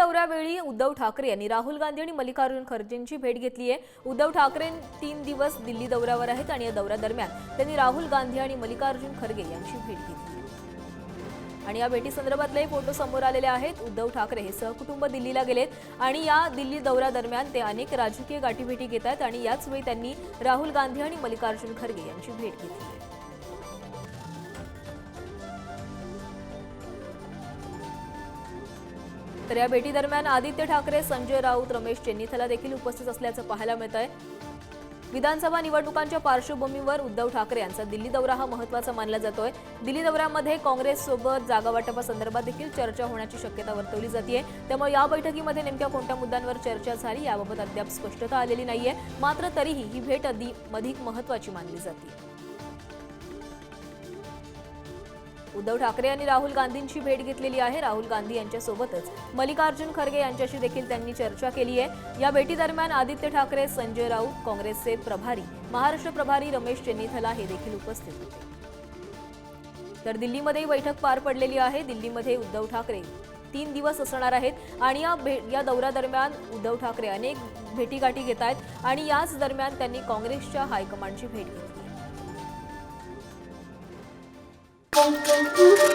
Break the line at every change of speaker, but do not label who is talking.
दौऱ्यावेळी उद्धव ठाकरे यांनी राहुल गांधी आणि मल्लिकार्जुन खरगेंची भेट घेतली आहे. उद्धव ठाकरे तीन दिवस दिल्ली दौऱ्यावर आहेत आणि या दौऱ्यादरम्यान त्यांनी राहुल गांधी आणि मल्लिकार्जुन खरगे यांची भेट घेतली. आणि या भेटीसंदर्भातले फोटो समोर आलेले आहेत. उद्धव ठाकरे हे सहकुटुंब दिल्लीला गेलेत आणि या दिल्ली दौऱ्यादरम्यान ते अनेक राजकीय गाठीभेटी घेत आहेत आणि याच वेळी त्यांनी राहुल गांधी आणि मल्लिकार्जुन खरगे यांची भेट घेतली तर या भेटीदरम्यान आदित्य ठाकरे संजय राऊत रमेश चेन्नीथला देखील उपस्थित असल्याचं पाहायला मिळत आहे विधानसभा निवडणुकांच्या पार्श्वभूमीवर उद्धव ठाकरे यांचा दिल्ली दौरा हा महत्त्वाचा मानला जातोय. दिल्ली दौऱ्यामध्ये काँग्रेससोबत जागावाटपासंदर्भात देखील चर्चा होण्याची शक्यता वर्तवली जाते त्यामुळे या बैठकीमध्ये नेमक्या कोणत्या मुद्द्यांवर चर्चा झाली याबाबत अद्याप स्पष्टता आलेली नाहीये. मात्र तरीही ही भेट अधिक अधिक महत्वाची मानली जाते उद्धव ठाकरे यांनी राहुल गांधींची भेट घेतलेली आहे. राहुल गांधी यांच्यासोबतच मल्लिकार्जुन खरगे यांच्याशी देखील त्यांनी चर्चा केली आहे. या भेटीदरम्यान आदित्य ठाकरे संजय राऊत काँग्रेसचे प्रभारी महाराष्ट्र प्रभारी रमेश चेन्नीथला हे देखील उपस्थित होते. तर दिल्लीमध्येही बैठक पार पडलेली आहे. दिल्लीमध्ये उद्धव ठाकरे तीन दिवस असणार आहेत आणि या भे या दौऱ्यादरम्यान उद्धव ठाकरे अनेक भेटीगाठी घेत आहेत आणि याच दरम्यान त्यांनी काँग्रेसच्या हायकमांडची भेट घेतली. tum, tum, tum.